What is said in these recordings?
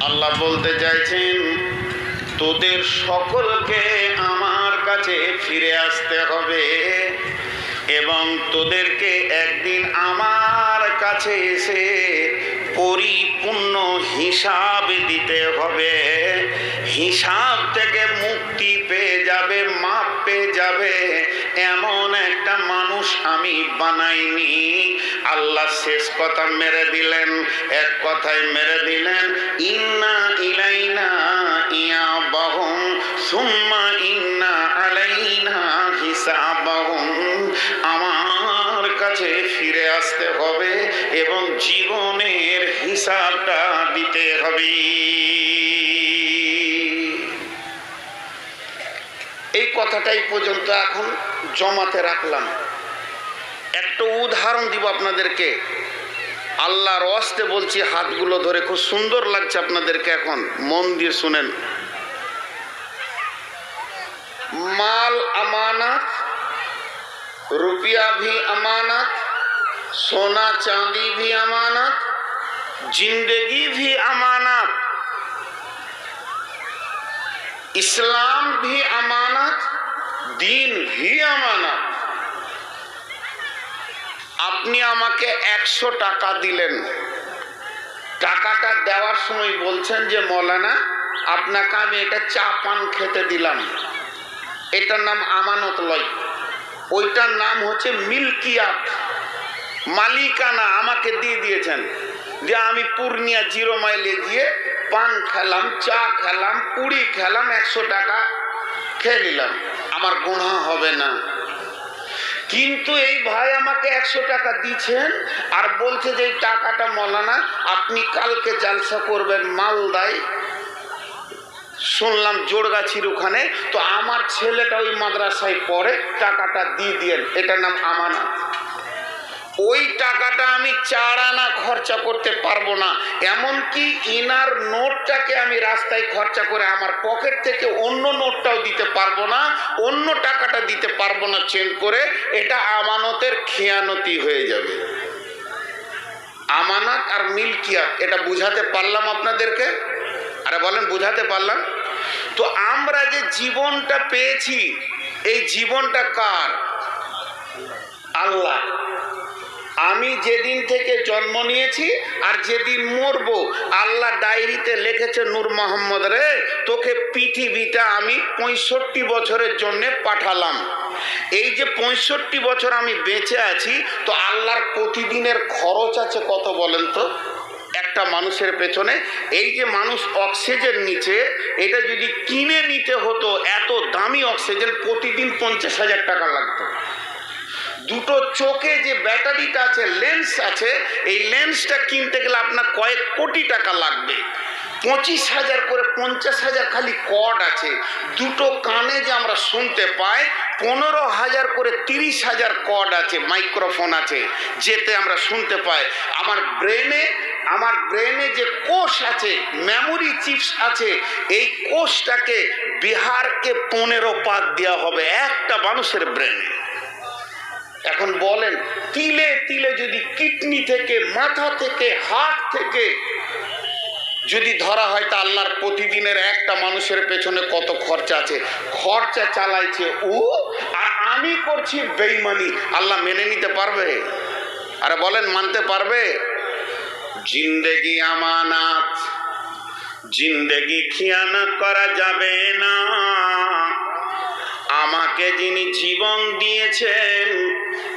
আল্লাহ বলতে চাইছেন, তোদের সকলকে আমার কাছে ফিরে আসতে হবে এবং তোদেরকে একদিন আমার কাছে এসে পরিপূর্ণ হিসাব দিতে হবে। হিসাব থেকে মুক্তি পেয়ে যাবে, মাপ পেয়ে যাবে। এমন একটা মানুষ আমি বানাইনি। আল্লাহ শেষ কথা মেরে দিলেন, এক কথায় মেরে দিলেন, ইন্না ইলাইনা ইয়া বাহুম সুম্মা ইন্না আলাইনা হিসাবাহুম। আমার কাছে ফিরে আসতে হবে এবং জীবনের হিসাবটা দিতে হবে। এই কথাটাই পর্যন্ত এখন জমাতে রাখলাম। একটা উদাহরণ দিব আপনাদেরকে। আল্লাহর অস্তে বলছি, হাতগুলো ধরে খুব সুন্দর লাগছে আপনাদেরকে এখন। মন দিয়ে শুনেন। মাল আমানা रुपया भी अमानत सोना चांदी भी अमानत जिंदगी भी अमानत इस्लाम भी अमानत দিন भी আমানত আপনি আমাকে একশো টাকা দিলেন টাকাটা দেওয়ার সময় বলছেন যে মৌলানা আপনাকে আমি এটা চা পান খেতে দিলাম এটার নাম আমানত লয় ওইটার নাম হচ্ছে মিল্কিয়াত। মালিকানা আমাকে দিয়ে দিয়েছেন। যে আমি পূর্ণিয়া জিরো মাইলে গিয়ে পান খেলাম, চা খেলাম, পুরি খেলাম, একশো টাকা খেয়ে নিলাম। আমার গুণা হবে না। কিন্তু এই ভাই আমাকে একশো টাকা দিচ্ছেন আর বলছে যে এই টাকাটা মলানা, আপনি কালকে জালসা করবেন মালদায়। শুনলাম জোরগাছির ওখানে, তো আমার ছেলেটা ওই মাদ্রাসায় পড়ে, টাকাটা দিয়ে দিয়েন, এটার নাম আমানত। ওই টাকাটা আমি চার আনা খরচা করতে পারব না, এমনকি ইনার নোটটাকে আমি রাস্তায় খরচা করে আমার পকেট থেকে অন্য নোটটাও দিতে পারব না, অন্য টাকাটা দিতে পারব না চেঞ্জ করে, এটা আমানতের খেয়ানতি হয়ে যাবে। আমানত আর মিল্কিয়াত এটা বুঝাতে পারলাম আপনাদেরকে? আরে বলেন, বুঝাতে পারলাম? তো আমরা যে জীবনটা পেয়েছি, এই জীবনটা কার? আল্লাহ। আমি যেদিন থেকে জন্ম নিয়েছি আর যেদিন মরবো, আল্লাহ ডায়েরিতে লিখেছে, নূর মোহাম্মদ রে, তোকে পৃথিবীতে আমি পঁয়ষট্টি বছরের জন্য পাঠালাম। এই যে পঁয়ষট্টি বছর আমি বেঁচে আছি, তো আল্লাহর প্রতিদিনের খরচ আছে কত বলেন তো? একটা মানুষের পেছনে। এই যে মানুষ অক্সিজেন নিচে এটা যদি কিনে নিতে হতো, এত দামি অক্সিজেন প্রতিদিন পঞ্চাশ হাজার টাকা লাগতো। দুটো চোখে যে ব্যাটারিটা আছে, লেন্স আছে, এই লেন্সটা কিনতে গেলে আপনার কয়েক কোটি টাকা লাগবে। পঁচিশ হাজার করে পঞ্চাশ হাজার খালি কর্ড আছে। দুটো কানে যে আমরা শুনতে পাই, পনেরো হাজার করে তিরিশ হাজার কর্ড আছে, মাইক্রোফোন আছে, যেতে আমরা শুনতে পাই। আমার ব্রেনে আমার ব্রেনে যে কোষ আছে মেমোরি চিপস আছে, এই কোষটাকে বিহারকে পনেরো পাত দেওয়া হবে একটা মানুষের ব্রেনে এখন বলেন, তিলে তিলে যদি কিডনি থেকে, মাথা থেকে হাত থেকে যদি ধরা হয়, তা আল্লাহর প্রতিদিনের একটা মানুষের পেছনে কত খরচা আছে? খরচা চালাইছে ও, আর আমি করছি বেইমানি। আল্লাহ মেনে নিতে পারবে? আরে বলেন, মানতে পারবে? জিন্দেগি আমানাত, জিন্দেগি খিয়ানত করা যাবে না। আমাকে যিনি জীবন দিয়েছেন,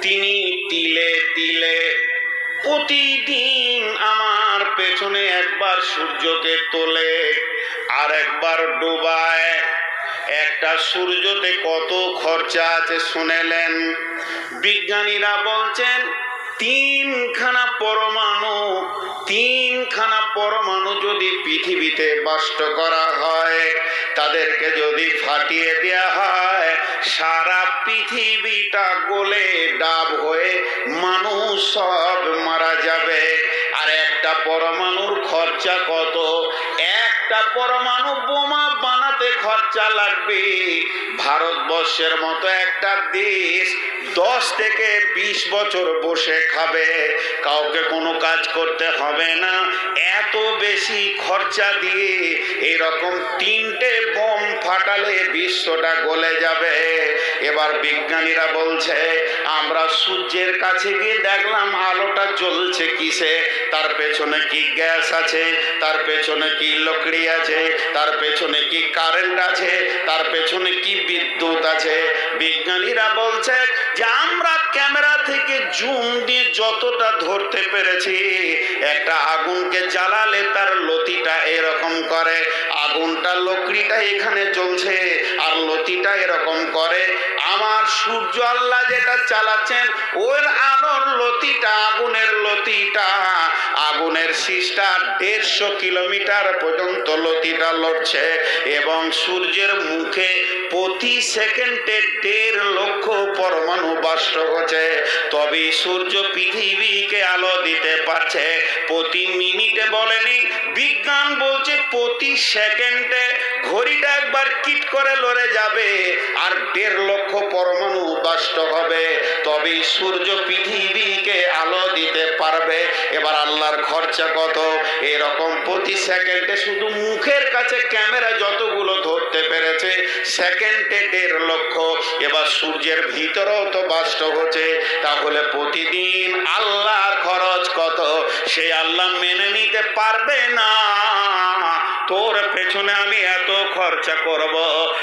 তিনি তিলে তিলে প্রতিদিন আমার পেছনে একবার সূর্যকে তোলে আর একবার ডুবায়। একটা সূর্যতে কত খরচা আছে শুনেলেন? বিজ্ঞানীরা বলছেন, তিনখানা পরমাণু তিনখানা পরমাণু যদি পৃথিবীতে বাষ্ট করা হয়, তাদেরকে যদি ফাটিয়ে দেওয়া হয়, সারা পৃথিবীটা গোলে ডাব হয়ে মানুষ সব মারা যাবে। আর একটা পরমাণুর খরচা কত? একটা পরমাণু বোমা বানাতে খরচা লাগবে। ভারতবর্ষের মতো একটা দেশ দশ থেকে বিশ বছর বসে খাবে। কাউকে কোনো কাজ করতে হবে না। এত বেশি খরচা দিয়ে এরকম তিনটে বোম ফাটালে বিশ্বটা গলে যাবে। এবার বিজ্ঞানীরা বলছে, আমরা সূর্যের কাছে গিয়ে দেখলাম আলোটা জ্বলছে কিসে? তার পেছনে কি গ্যাস আছে? তার পেছনে কি লকড়ি আছে? তার পেছনে কি কারেন্ট আছে? তার পেছনে কি বিদ্যুৎ আছে? বিজ্ঞানীরা বলছে যে আমরা ক্যামেরা থেকে জুম দিয়ে যতটা ধরতে পেরেছি, একটা আগুনকে জ্বালালে তার লতিটা এরকম করে। আগুনটা লকড়িটা এখানে জ্বলছে আর লতিটা এরকম করে। আমার সূর্য আল্লাহ যেটা চালাচ্ছেন, ওর আলোর লতিটা, আগুনের লতিটা। আগুনের শীষটা দেড়শো কিলোমিটার পর্যন্ত লতিটা লড়ছে এবং সূর্যের মুখে প্রতি সেকেন্ডে দেড় লক্ষ পরমাণু বাষ্ট হচ্ছে। তবে সূর্য পৃথিবীকে আলো দিতে পারছে। প্রতি মিনিটে বলেনি, বিজ্ঞান বলছে প্রতি সেকেন্ডে ঘড়িটা একবার কিট করে লড়ে যাবে আর দেড় লক্ষ পরমাণু বাষ্ট হবে। তবে সূর্য পৃথিবীকে আলো দিতে পারবে। এবার আল্লাহর খরচা কত? এরকম প্রতি সেকেন্ডে শুধু মুখের কাছে ক্যামেরা যতগুলো ধরতে পেরেছে, সেকেন্ডে দেড় লক্ষ। এবার সূর্যের ভিতরেও তো বাষ্ট হচ্ছে। তাহলে প্রতিদিন আল্লাহর খরচ কত? সে আল্লাহ মেনে নিতে পারবে না। তোর পেছনে আমি এত খরচা করব।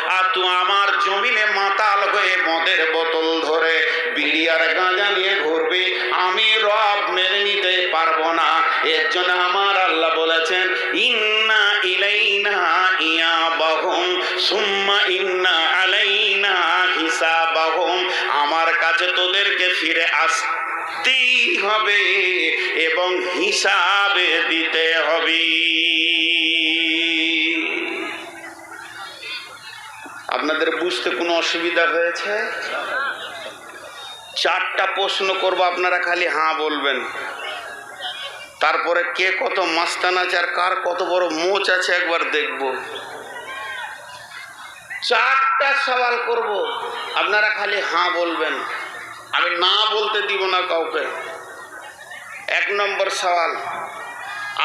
আর তুই আমার জমিনে মাতাল হয়ে মদের বোতল ধরে বিড়ি আর গাঁজা নিয়ে ঘুরবি। আমি রব মেনে নিতে পারব না। এর জন্য আমার আল্লাহ বলেছেন, ইন্না ইলাইনা ইয়া বাহুম সুম্মা ইন্না আলাইনা হিসাবাহুম। আমার কাছে তোদেরকে ফিরে আসতেই হবে এবং হিসাবে দিতে হবে। আপনাদের বুঝতে কোনো অসুবিধা হয়েছে? চারটা প্রশ্ন করব, আপনারা খালি হাঁ বলবেন। তারপরে কে কত মাস্তান আছে আর কার কত বড় মোচ আছে একবার দেখব। চারটা সওয়াল করব, আপনারা খালি হাঁ বলবেন। আমি না বলতে দিব না কাউকে। এক নম্বর সওয়াল,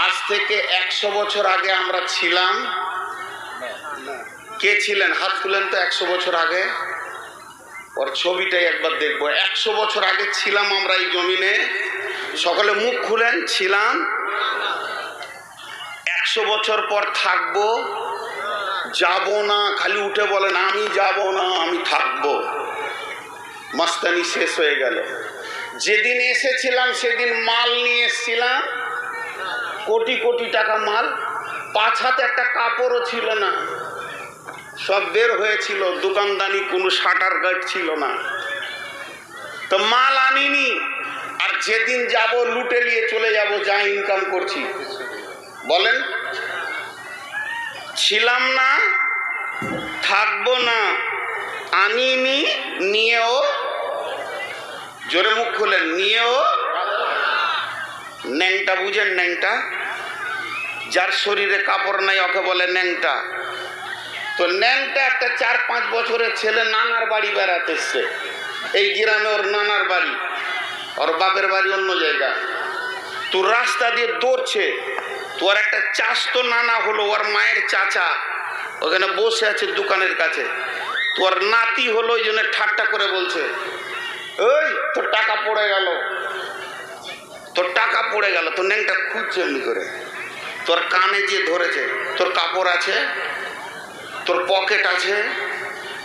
আজ থেকে একশো বছর আগে আমরা ছিলাম কে ছিলেন? হাত তুলেন তো একশো বছর আগে। ওর ছবিটাই একবার দেখব। একশো বছর আগে ছিলাম আমরা এই জমিনে। সকলে মুখ খুলেন, ছিলাম। একশো বছর পর থাকব। যাব না, খালি উঠে বলেন, আমি যাব না, আমি থাকব। মাস্তানি শেষ হয়ে গেল। যেদিন এসেছিলাম, সেদিন মাল নিয়ে এসেছিলাম। কোটি কোটি টাকা মাল। পাঁচ হাতে একটা কাপড়ও ছিল না। সব বের হয়েছিল, দোকানদানি, কোনো শাটার গার্ড ছিল না। তো মাল আনিনি, আর যেদিন যাব লুটে নিয়ে চলে যাব, যা ইনকাম করছি। বলেন, ছিলাম না, থাকব না, আনিনি, নিয়েও, জোরে মুখ খুলেন, নিয়েও, ন্যাংটা বুঝেন ন্যাংটা? যার শরীরে কাপড় নাই, ওকে বলে ন্যাংটা। তো ন্যাংটা একটা চার পাঁচ বছরের ছেলে নানার বাড়ি বেড়াতে এই গ্রামে ওর নানার বাড়ি। ওর বাপের বাড়ি অন্য জায়গা। তো রাস্তা দিয়ে দৌড়ছে। তো তোর একটা চাষ তো নানা হলো, ওর মায়ের চাচা। ওখানে বসে আছে দোকানের কাছে। তোর নাতি হলো, ওই জন্য ঠাট্টা করে বলছে ওই তোর টাকা পড়ে গেল। তোর টাকা পড়ে গেল তোর ন্যাংটা খুঁজছে এমনি করে। তোর কানে যে ধরেছে, তোর কাপড় আছে? তোর পকেট আছে?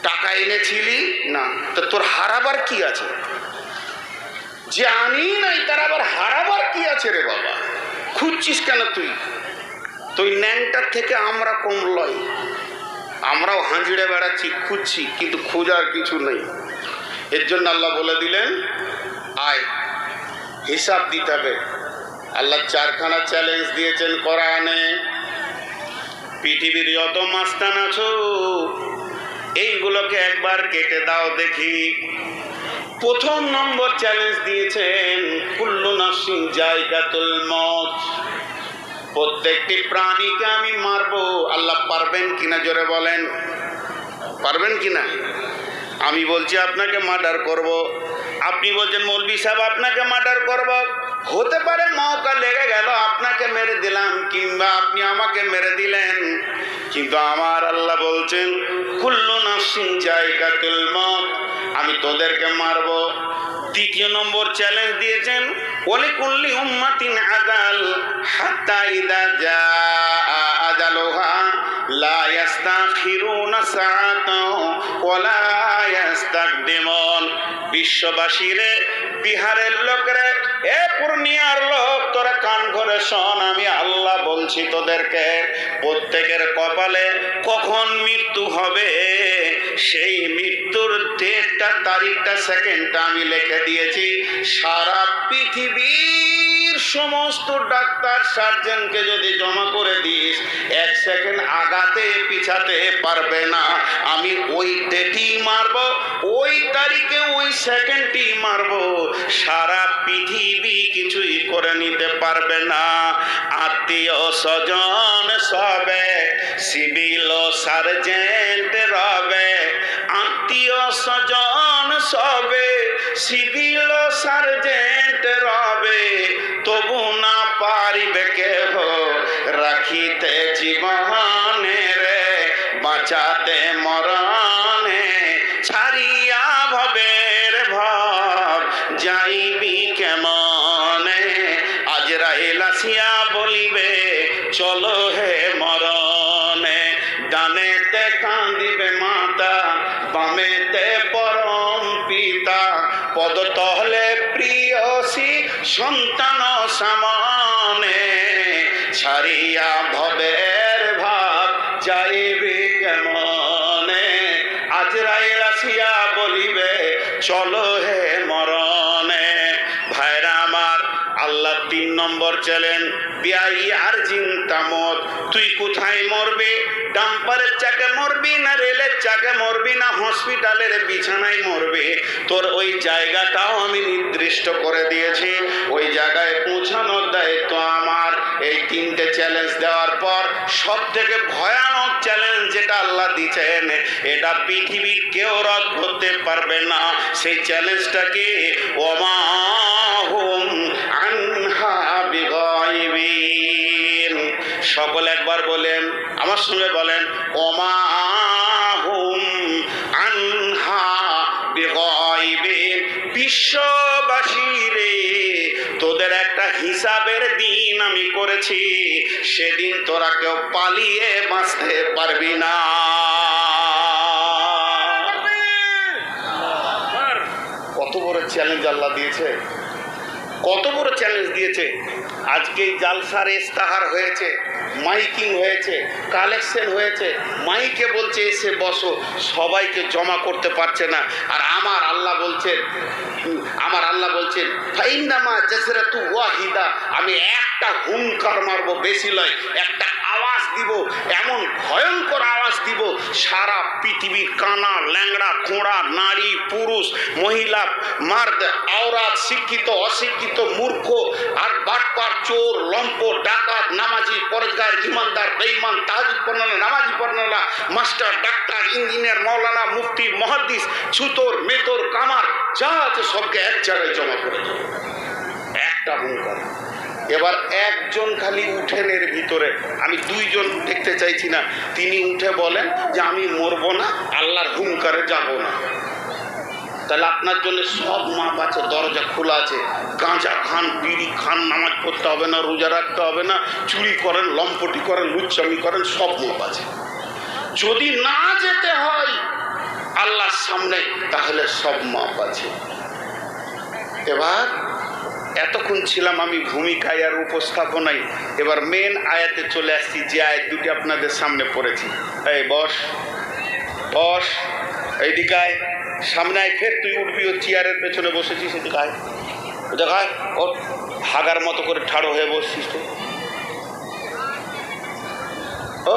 টাকা এনেছিলি? না। তো তোর হারাবার কি আছে? যে আনি নাই তার আবার হারাবার কি আছে রে বাবা? খুঁজছিস কেন তুই? তুই ন্যাংটার থেকে আমরা কম লয়। আমরাও হাঁজিড়ে বেড়াচ্ছি, খুঁজছি, কিন্তু খোঁজার কিছু নেই। এর জন্য আল্লাহ বলে দিলেন, আয়, হিসাব দিতে হবে। আল্লাহ চারখানা চ্যালেঞ্জ দিয়েছেন কোরআনে। পৃথিবীর যত মাস্তান আছো, এইগুলোকে একবার কেটে দাও দেখি। প্রথম নম্বর চ্যালেঞ্জ দিয়েছেন কুল্লু নাসিং জায়গাতুল মত প্রত্যেকটি প্রাণীকে আমি মারবো। আল্লাহ পারবেন কিনা জোরে বলেন? পারবেন কিনা? আমি বলছি, আপনাকে মার্ডার করব। আপনি বলছেন মৌলবি সাহেব, আপনাকে মার্ডার করব। হতে পারে মৌকা লেগে গেল, আপনাকে মেরে দিলাম, কিংবা আপনি আমাকে মেরে দিলেন। কিন্তু আমার আল্লাহ বলছেন, কুল্লু নাসিন জায়গাতুল মত আমি তোদেরকে মারবো। দ্বিতীয় নম্বর চ্যালেঞ্জ দিয়েছেন, ওলি কুল্লি উম্মাতিন আদাল হাত্তা ইদা জা আজালুহা লা ইয়াস্তাখিরুনা সাআতাও ওয়ালা ইয়াস্তাকদিমুন। বিশ্ববাসীরে, বিহারের লোকরে, এ পূর্ণিয়ার লোক, তোরা কান করে শোন, আমি আল্লাহ বলছি তোদেরকে, প্রত্যেকের কপালে কখন মৃত্যু হবে? সেই মৃত্যুর ডেটটা তারিখটা সেকেন্ডটা আমি লিখে দিয়েছি, সারা পৃথিবীর সমস্ত ডাক্তার সার্জনকে যদি জমা করে দিস, এক সেকেন্ড আগাতে পিছাতে পারবে না। আমি ওই ডেটই মারবো, ওই তারিখে ওই সেকেন্ডটি মারবো। সারা পৃথিবী কিছুই করে নিতে পারবে না। আত্মীয় স্বজন সবে, সিভিল সার্জেন্ট রবে। আত্মীয় স্বজন সবে, সিভিল সার্জেন্ট রবে। তবু না পারিবে কেহ। রাখিতে জীবনে রে, বাঁচাতে মরণে ছাড়িয়া ভবের ভাব। যাইবি কেমনে? আজরাইল আসিয়া বলিবে, চলো হে মরণে। ডানেতে কান্দিবে মাতা, বামেতে পিতা পদতলে প্রিয়সী সন্তান সামনে, ছাড়িয়া ভবের ভাব যাইবে কেমনে? আজরাইল আসিয়া বলিবে, চলো হে মরণে নম্বর চলেন বিয়াই আর জিন্তামত তুই কোথায় মরবে? ডাম্পারের চাকে মরবি না রেলের চাকে মরবি না হসপিটালের বিছানায় মরবে? তোর ওই জায়গাটাও আমি নির্দিষ্ট করে দিয়েছি। ওই জায়গায় পৌঁছানোর দায়িত্ব আমার। এই তিনটে চ্যালেঞ্জ দেওয়ার পর সব থেকে ভয়ানক চ্যালেঞ্জ যেটা আল্লাহ দিচ্ছেন, এটা পৃথিবীর কেউ রদ করতে পারবে না। সেই চ্যালেঞ্জটাকে ওমাহুম আনহা সকল একবার বলেন আমার সঙ্গে বলেন আনহা বিশ্ববাসী রে তোদের একটা হিসাবের দিন আমি করেছি সেদিন তোরা কেউ পালিয়ে বাঁচতে পারবি না। কত বড় চ্যালেঞ্জ আল্লাহ দিয়েছে। কত বড় চ্যালেঞ্জ দিয়েছে? আজকে জালসার ইস্তাহার হয়েছে, মাইকিং হয়েছে কালেকশন হয়েছে, মাইকে বলছে, এসে বসো, সবাইকে জমা করতে পারছে না। আর আমার আল্লাহ বলছেন, আমার আল্লাহ বলছেন ফাইন্দামা জেসরা তু ওয়াহিদা, আমি একটা হুঙ্কার মারবো বেশি লয় একটা দিব, এমন ভয়ঙ্কর আওয়াজ দিব, সারা পৃথিবীর কানা, ল্যাংড়া খোঁড়া নারী, পুরুষ, মহিলা, মার্দ আওরাত শিক্ষিত, অশিক্ষিত, মূর্খ, আর বাটপার, চোর, লম্প, ডাকাত, নামাজি পরেজগার ইমানদার বেইমান তাহাজুদ পড়নালা নামাজি পড়নালা মাস্টার, ডাক্তার, ইঞ্জিনিয়ার, মৌলানা, মুফতি মহাদিস ছুতোর, মেতর, কামার, যা আছে সবকে এক জায়গায় জমা করে একটা হুঙ্কার এবার একজন খালি উঠেন এর ভিতরে, আমি দুইজন দেখতে চাইছি না, তিনি উঠে বলেন যে আমি মরবো না, আল্লাহর হুঙ্কারে যাব না। তাহলে আপনার জন্য সব মাপ আছে, দরজা খোলা আছে, গাঁজা খান, বিড়ি খান, নামাজ পড়তে হবে না, রোজা রাখতে হবে না, চুরি করেন, লম্পটি করেন, লুচ্চামি করেন, সব মাপ আছে। যদি না যেতে হয় আল্লাহর সামনে, তাহলে সব মাপ আছে। এবার এতক্ষণ ছিলাম আমি ভূমিকায় আর উপস্থাপনায়। এবার মেন আয়াতে চলে আসছি, যে আয়াত দুটি আপনাদের সামনে পড়েছি। এই বস বস, এইদিকে আয়। সামনে আয়, ফের তুই উঠবি ও চেয়ারের পেছনে বসেছিস, এদিকে আয়। ও দেখায় ও হাগার মতো করে ঠাড়ো হয়ে বসছিস তো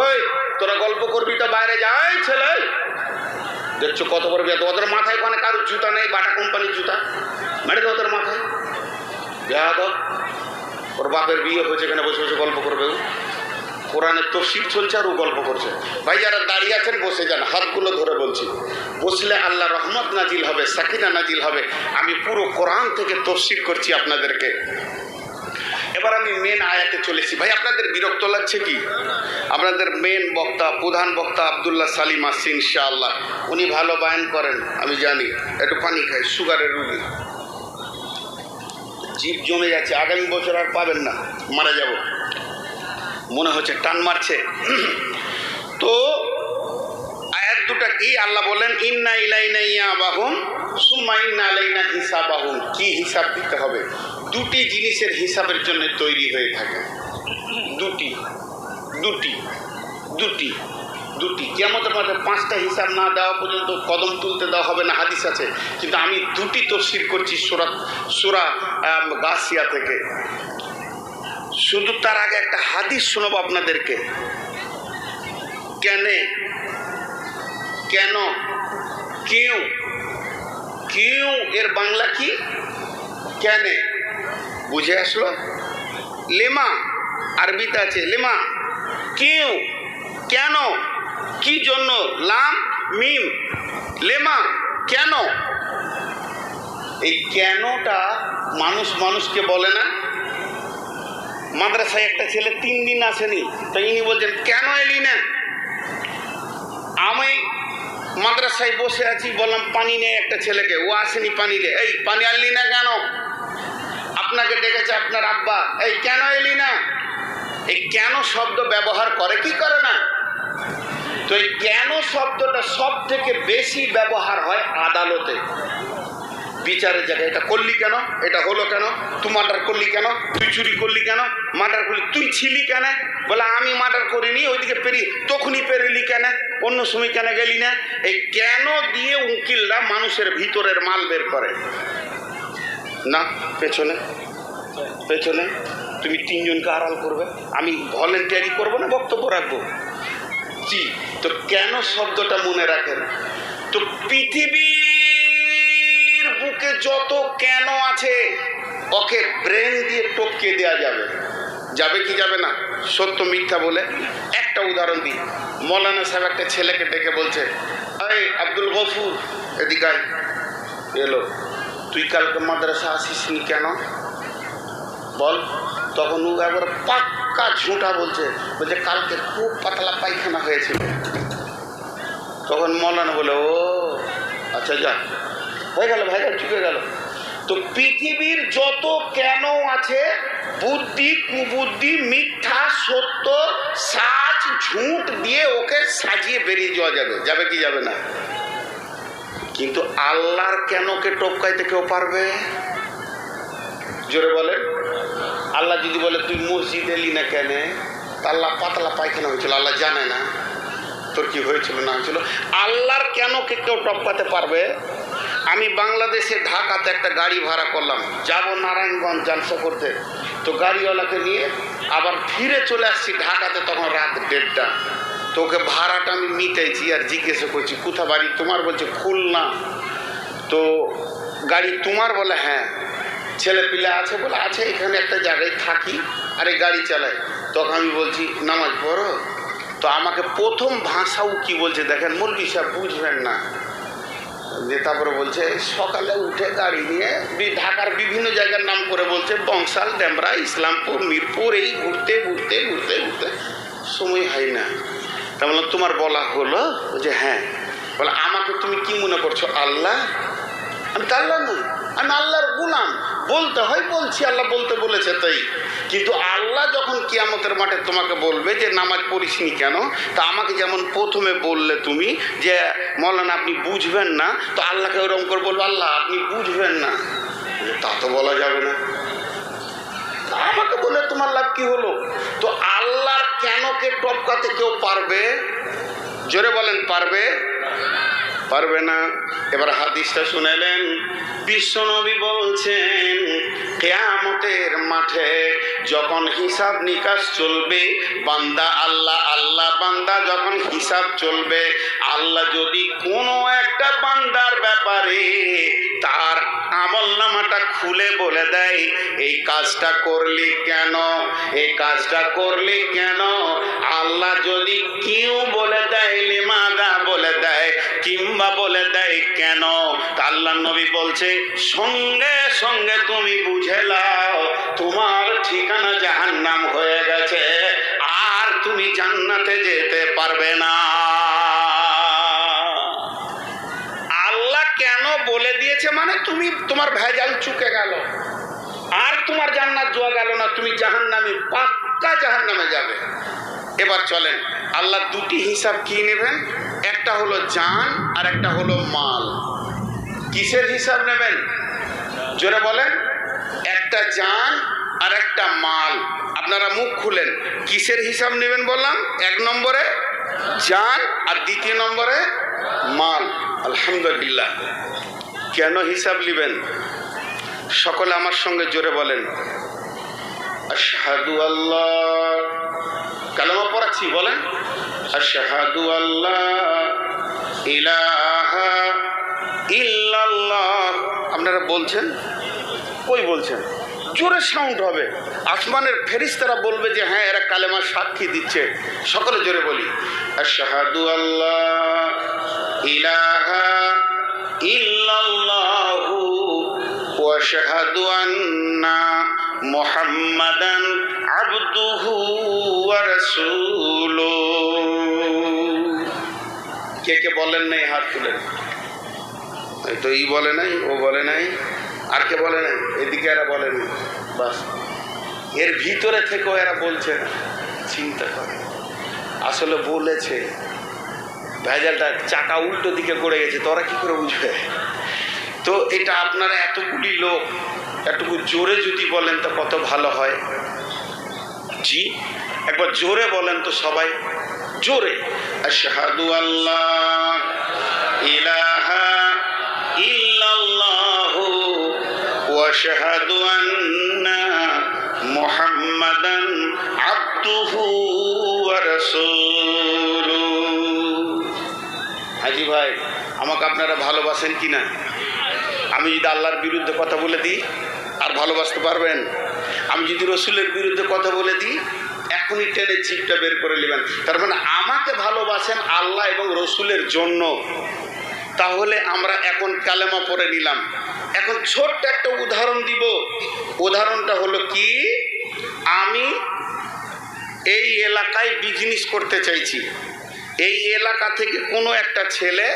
ওই, তোরা গল্প করবি তো বাইরে যাই ছেলে দেখছ কত বড় বিয়া মাথায় কোনো কারোর জুতা নেই, বাটা কোম্পানির জুতা। মেরে ওদের মাথায়। বেয়াদব ওর বাপের বিয়ে হয়েছে এখানে বসে বসে গল্প করবে। কোরআনের তফসির চলছে আর ও গল্প করছে। ভাই, যারা দাঁড়িয়ে আছেন, বসে যান। হাতগুলো ধরে বলছি। বসলে আল্লাহ রহমত নাজিল হবে, সাকিনা নাজিল হবে। আমি পুরো কোরআন থেকে তফসির করছি আপনাদেরকে। এবার আমি মেন আয়াতে চলেছি ভাই, আপনাদের বিরক্ত লাগছে কি? আপনাদের মেন বক্তা, প্রধান বক্তা আবদুল্লাহ সালিম আসছে, ইনশাআল্লাহ। উনি ভালো বায়ান করেন, আমি জানি। একটু পানি খাই সুগারের রুগী। জীব জমে যাচ্ছে, আগামী বছর আর পাবেন না, মারা যাব। মনে হচ্ছে টান মারছে। তো আয়াত দুটা কি? আল্লাহ বলেন ইন্না ইলাইনা ইয়াবাহুম, সুম্মা ইন্না আলাইনা হিসাবাহুম। কি হিসাব দিতে হবে? দুটি জিনিসের হিসাবের জন্য তৈরি হয়ে থাকে। দুটি দুটি দুটি। দুটি। কেমতের মাঝে পাঁচটা হিসাব না দেওয়া পর্যন্ত কদম তুলতে দেওয়া হবে না, হাদিস আছে। কিন্তু আমি দুটি তফসির করছি সুরা সুরা গাছিয়া থেকে। শুধু তার আগে একটা হাদিস শোনাবো আপনাদেরকে। কেন কেন, কেউ কেউ, এর বাংলা কি? কেন, বুঝে আসলো? লেমা, আরবিতে আছে, লেমা, কেউ, কেন কি জন্য? লাম, মিম, লেমা, কেন? এই কেনটা মানুষ মানুষকে বলে না? মাদ্রাসায় একটা ছেলে তিন দিন আসেনি, তো ইনি বলছেন, কেন এলি না? আমি মাদ্রাসায় বসে আছি, বললাম, পানি নেই একটা ছেলেকে। ও আসেনি পানি রে এই, পানি আনলি না কেন? আপনাকে ডেকেছে আপনার আব্বা। এই, কেন এলি না? এই কেন শব্দ ব্যবহার করে, কি করে না? তো এই কেন শব্দটা সব থেকে বেশি ব্যবহার হয় আদালতে। বিচারের জায়গায়, এটা করলি কেন? এটা হলো কেন? তুই মার্ডার করলি কেন? তুই চুরি করলি কেন? মার্ডার করলি, তুই ছিলি কেন? বলে, আমি মার্ডার করিনি, ওইদিকে পেরি তখনই পেরেলি কেন? অন্য সময় কেন গেলি না? এই কেন দিয়ে উকিলরা মানুষের ভিতরের মাল বের করে। না, পেছনে। পেছনে, তুমি তিনজনকে আড়াল করবে। আমি ভলেন্টিয়ারি করব না, বক্তব্য রাখব? জি তো কেন শব্দটা মনে রাখেন? তো পৃথিবীর বুকে যত কেন আছে ওকে ব্রেন দিয়ে টপকে দেওয়া যাবে। যাবে কি যাবে না? সত্য মিথ্যা বলে। একটা উদাহরণ দিই। মৌলানা সাহেব একটা ছেলেকে ডেকে বলছে আরে আব্দুল গফুর, এদিকে এলো, তুই কালকে মাদ্রাসা আসিস নি কেন? বল, তখন ও একবার পাক্কা ঝুঁটা বলছে বলছে কালকে খুব পাতলা পায়খানা হয়েছিল। তখন মৌলানা বলে, ও আচ্ছা যা, হয়ে গেল, ভাই চুকে গেল। তো পৃথিবীর যত কেন আছে, বুদ্ধি, কুবুদ্ধি, মিথ্যা, সত্য সাজ ঝুঁট দিয়ে ওকে সাজিয়ে বেরিয়ে যাওয়া যাবে যাবে কি যাবে না? কিন্তু আল্লাহর কেনকে টপকাইতে কেউ পারবে? জোরে বলেন। আল্লাহ যদি বলে, তুই মসজিদ এলি না কেন? আল্লাহ পাতলা পায়খানা হয়েছিল, আল্লাহ জানে না। তোর কি হয়েছিল, না হয়েছিল? আল্লাহর কেন কে কেউ টপকাতে পারবে? আমি বাংলাদেশে ঢাকাতে একটা গাড়ি ভাড়া করলাম, যাব নারায়ণগঞ্জ জালসা করতে তো গাড়িওয়ালাকে নিয়ে আবার ফিরে চলে আসছি ঢাকাতে তখন রাত দেড়টা। তো ওকে ভাড়াটা আমি মিটাইছি আর জিজ্ঞেস করছি, কোথা বাড়ি? তোমার বলছে, খুলনা। তো গাড়ি তোমার বলে হ্যাঁ। ছেলে পিলে আছে বলে, আছে, এখানে একটা জায়গায় থাকি আর এই গাড়ি চালাই। তখন আমি বলছি, নামাজ পড়ো? তো আমাকে প্রথম ভাষাও কি বলছে দেখেন, মুরগি সাহেব বুঝবেন না। যে তারপরে বলছে, সকালে উঠে গাড়ি নিয়ে ঢাকার বিভিন্ন জায়গার নাম করে বলছে, বংশাল, ডেমরা, ইসলামপুর, মিরপুর, এই ঘুরতে ঘুরতে ঘুরতে ঘুরতে সময় হয় না। তা বললাম তোমার বলা হলো যে হ্যাঁ। বলে, আমাকে তুমি কি মনে করছ, আল্লাহ? আমি তো আল্লাহ নই আমি আল্লাহর গুলাম। বলতে হয় বলছি, আল্লাহ বলতে বলেছে তাই। কিন্তু আল্লাহ যখন কিয়ামতের মাঠে তোমাকে বলবে যে, নামাজ পড়িসনি কেন? তা আমাকে যেমন প্রথমে বললে তুমি যে, মৌলানা, আপনি বুঝবেন না। তো আল্লাহকে ওরকম করে বলব, আল্লাহ, আপনি বুঝবেন না। তা তো বলা যাবে না। আমাকে বলে তোমার লাভ কি হলো? তো আল্লাহ আল্লাহর কেনকে টপকাতে কেউ পারবে? জোরে বলেন, পারবে? পারবে না। এবার হাদিসটা শুনেলেন বিশ্বনবী বলছেন, কেয়ামতের মাঠে যখন হিসাব নিকাশ চলবে, বান্দা আল্লাহ আল্লাহ বান্দা যখন হিসাব চলবে, আল্লাহ যদি কোনো একটা বান্দার ব্যাপারে তার আমল নামাটা খুলে বলে দেয়, এই কাজটা করলি কেন? এই কাজটা করলি কেন? আল্লাহ যদি কেউ বলে দেয় বলে দেয়, কিংবা বলে দেয়, কেন? আল্লাহ নবী বলছে, সঙ্গে সঙ্গে তুমি বুঝে লাও তোমার ঠিকানা জাহান্নাম হয়ে গেছে, আর তুমি জান্নাতে যেতে পারবে না। আল্লাহ কেন বলে দিয়েছে মানে তুমি, তোমার ভেজাল চুকে গেল, আর তোমার জান্নাত জোয়া গেল না, তুমি জাহান্নামে, পাক্কা জাহান্নামে যাবে। এবার চলেন, আল্লাহ দুটি হিসাব কি নেবেন? একটা হলো জান আর একটা হলো মাল। কিসের হিসাব নেবেন? জোরে বলেন। একটা জান আর একটা মাল। আপনারা মুখ খুলেন। কিসের হিসাব নেবেন বললাম? এক নম্বরে জান আর দ্বিতীয় নম্বরে মাল। আলহামদুলিল্লাহ। কেন হিসাব নেবেন সকলে আমার সঙ্গে জোরে বলেন। আল্লাহ কালামা পড়াচ্ছি বলেন? আশহাদু আল্লাহ ইলাহা ইল্লাল্লাহ। আপনারা বলছেন? কই বলছেন। জোরে সাউন্ড হবে। আসমানের ফেরিস্তারা বলবে যে হ্যাঁ এরা কালেমার সাক্ষী দিচ্ছে। সকলে জোরে বলি। আশহাদু আল্লাহ ইলাহা ইল্লাল্লাহু ওয়া আশহাদু আন্না মুহাম্মাদান আবদুহু। ওয়া রাসূলুহু কে কে বলেন নাই হাত তুলেন? তো ই বলে নাই, ও বলে নাই, আর কে বলে নাই? এদিকে এরা বলে নাই। বাস। এর ভিতরে থেকেও এরা বলছে না। চিন্তা করে। আসলে বলেছে। ভেজালটা চাকা উল্টো দিকে করে গেছে তোরা কি করে বুঝবে? তো এটা আপনারা এতগুলি লোক, এতটুকু জোরে যদি বলেন তো কত ভালো হয়? জি? একবার জোরে বলেন তো সবাই। জোরে। আশহাদু আল্লাহ ইলাহা ইল্লাল্লাহু ওয়া আশহাদু আন্না মুহাম্মাদান আবদুহু ওয়া রাসূলুহু হাজি ভাই, আমাকে আপনারা ভালোবাসেন কি না আমি যদি আল্লাহর বিরুদ্ধে কথা বলে দিই, আর ভালোবাসতে পারবেন? আমি যদি রসুলের বিরুদ্ধে কথা বলে দিই এখনই টেনে চিপটা বের করে নেবেন। তার মানে আমাকে ভালোবাসেন আল্লাহ এবং রসুলের জন্য। তাহলে আমরা এখন কালেমা পরে নিলাম। এখন ছোট্ট একটা উদাহরণ দিব। উদাহরণটা হলো কি? আমি এই এলাকায় বিজনেস করতে চাইছি। এই এলাকা থেকে কোনো একটা ছেলে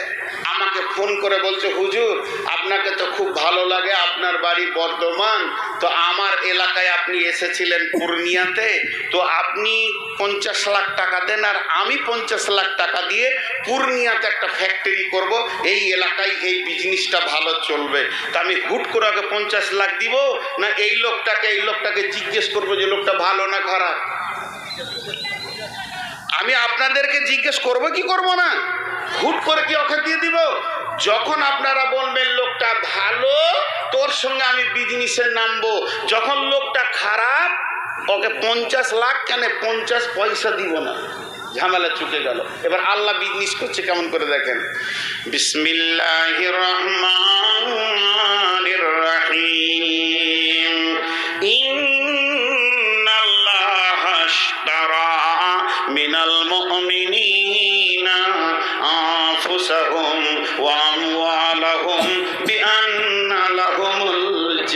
আমাকে ফোন করে বলছে, হুজুর, আপনাকে তো খুব ভালো লাগে, আপনার বাড়ি বর্ধমান। তো আমার এলাকায় আপনি এসেছিলেন পূর্ণিয়াতে। তো আপনি পঞ্চাশ লাখ টাকা দেন আর আমি পঞ্চাশ লাখ টাকা দিয়ে পূর্ণিয়াতে একটা ফ্যাক্টরি করব। এই এলাকায় এই বিজনেসটা ভালো চলবে। তা আমি হুট করে আগে পঞ্চাশ লাখ দিব না এই লোকটাকে এই লোকটাকে জিজ্ঞেস করব যে লোকটা ভালো না খারাপ? আমি আপনাদেরকে জিজ্ঞেস করব কি করব না? হুট করে কি ওকে দিয়ে দিব? যখন আপনারা বলবেন লোকটা ভালো, তোর সঙ্গে আমি বিজনেসে নামবো। যখন লোকটা খারাপ, ওকে পঞ্চাশ লাখ কেন পঞ্চাশ পয়সা দিব না। ঝামেলা চুকে গেল। এবার আল্লাহ বিজনেস করছে কেমন করে দেখেন? বিসমিল্লাহ রহমান রহিম।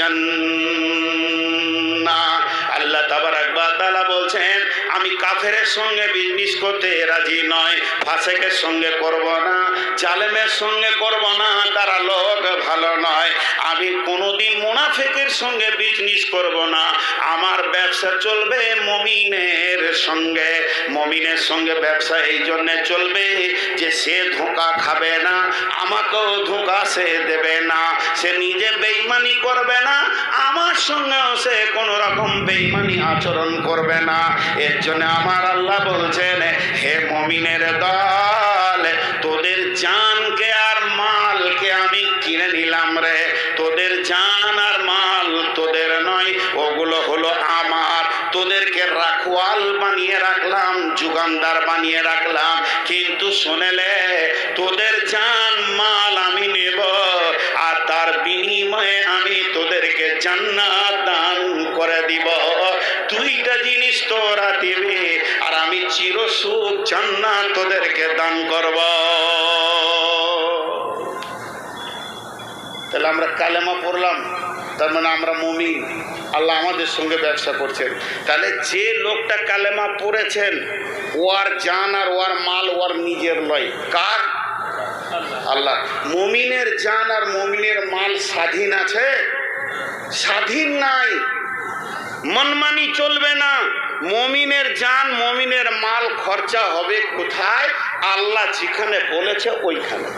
من আমি কাফেরের সঙ্গে বিজনেস করতে রাজি নয়, ফাসেকের সঙ্গে করব না, জালেমের সঙ্গে করব না, তারা লোক ভালো নয়। আমি কোনোদিন মুনাফিকের সঙ্গে বিজনেস করব না, আমার ব্যবসা চলবে মমিনের সঙ্গে। মমিনের সঙ্গে ব্যবসা এই জন্যে চলবে যে সে ধোঁকা খাবে না, আমাকেও ধোঁকা সে দেবে না। সে নিজে বেইমানি করবে না, আমার সঙ্গেও সে কোনো রকম বেইমানি আচরণ করবে না। এর জন্য আমার আল্লাহ বলছেন, হে মমিনের দল, তোদের জানকে আর মালকে আমি কিনে নিলাম রে। তোদের জান আর মাল তোদের নয়, ওগুলো হলো আমার। তোদেরকে রাখওয়াল বানিয়ে রাখলাম, যুগানদার বানিয়ে রাখলাম। কিন্তু শুনেলে, তোদের জান, মাল আমি নেব, আর তার বিনিময়ে আমি তোদেরকে জান্নাত দান করে দিব। জিনিস তোরা দিবে। আর আমি চির সুখ জান্নাত তোদেরকে দান করব। তাহলে আমরা কালেমা পড়লাম। তার মানে আমরা মুমিন। আল্লাহ আমাদের সঙ্গে ব্যবসা করছেন। তাহলে যে লোকটা কালেমা পড়েছেন, ওর জান আর ওর মাল ওর নিজের লয় কার? আল্লাহ। মুমিনের জান আর মুমিনের মাল স্বাধীন আছে? স্বাধীন নাই। মনমানি চলবে না। মমিনের যান মমিনের মাল খরচা হবে কোথায়? আল্লাহ যেখানে বলেছে ওইখানে।